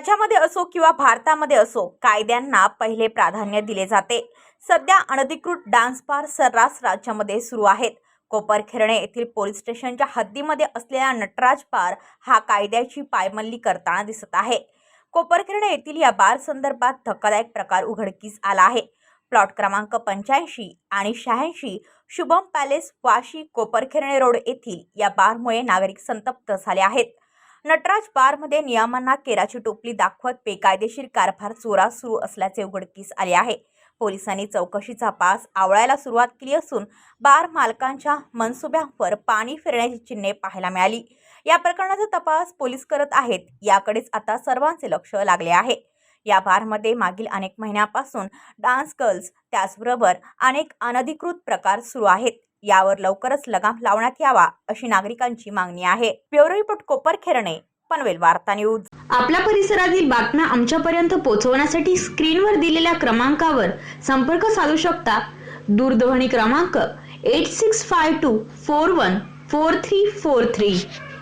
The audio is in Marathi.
राज्यामध्ये असो किंवा भारतामध्ये असो कायद्यांना पहिले प्राधान्य दिले जाते. सध्या अनधिकृत डान्स बार सर्रास राज्यामध्ये सुरू आहेत. कोपरखिरणे येथील पोलीस स्टेशनच्या हद्दीमध्ये असलेला नटराज बार हा कायद्याची पायमल्ली करताना दिसत आहे. कोपरखिरणे येथील या बार संदर्भात धक्कादायक प्रकार उघडकीस आला आहे. प्लॉट क्रमांक पंच्याऐंशी आणि शहाऐंशी शुभम पॅलेस वाशी कोपरखिरणे रोड येथील या बारमुळे नागरिक संतप्त झाले आहेत. नटराज बारमध्ये नियमांना केराची टोपली दाखवत बेकायदेशीर कारभार चोरा सुरू असल्याचे उघडकीस आले आहे. पोलिसांनी चौकशीचा पास आवळायला सुरुवात केली असून बार मालकांच्या मनसुब्यांवर पाणी फिरण्याची चिन्हे पाहायला मिळाली. या प्रकरणाचा तपास पोलीस करत आहेत याकडेच आता सर्वांचे लक्ष लागले आहे. या बारमध्ये मागील अनेक महिन्यापासून डान्स गर्ल्स त्याचबरोबर अनेक अनधिकृत प्रकार सुरू आहेत. यावर लवकरच लगाम लावण्यात यावा अशी नागरिकांची मागणी आहे. ब्युरो रिपोर्ट कोपर खेरणे पनवेल वार्ता न्यूज. आपल्या परिसरातील बातम्या आमच्यापर्यंत पोहोचवण्यासाठी स्क्रीनवर दिलेल्या क्रमांकावर संपर्क साधू शकता. दूरध्वनी क्रमांक eight six five two four one four three four three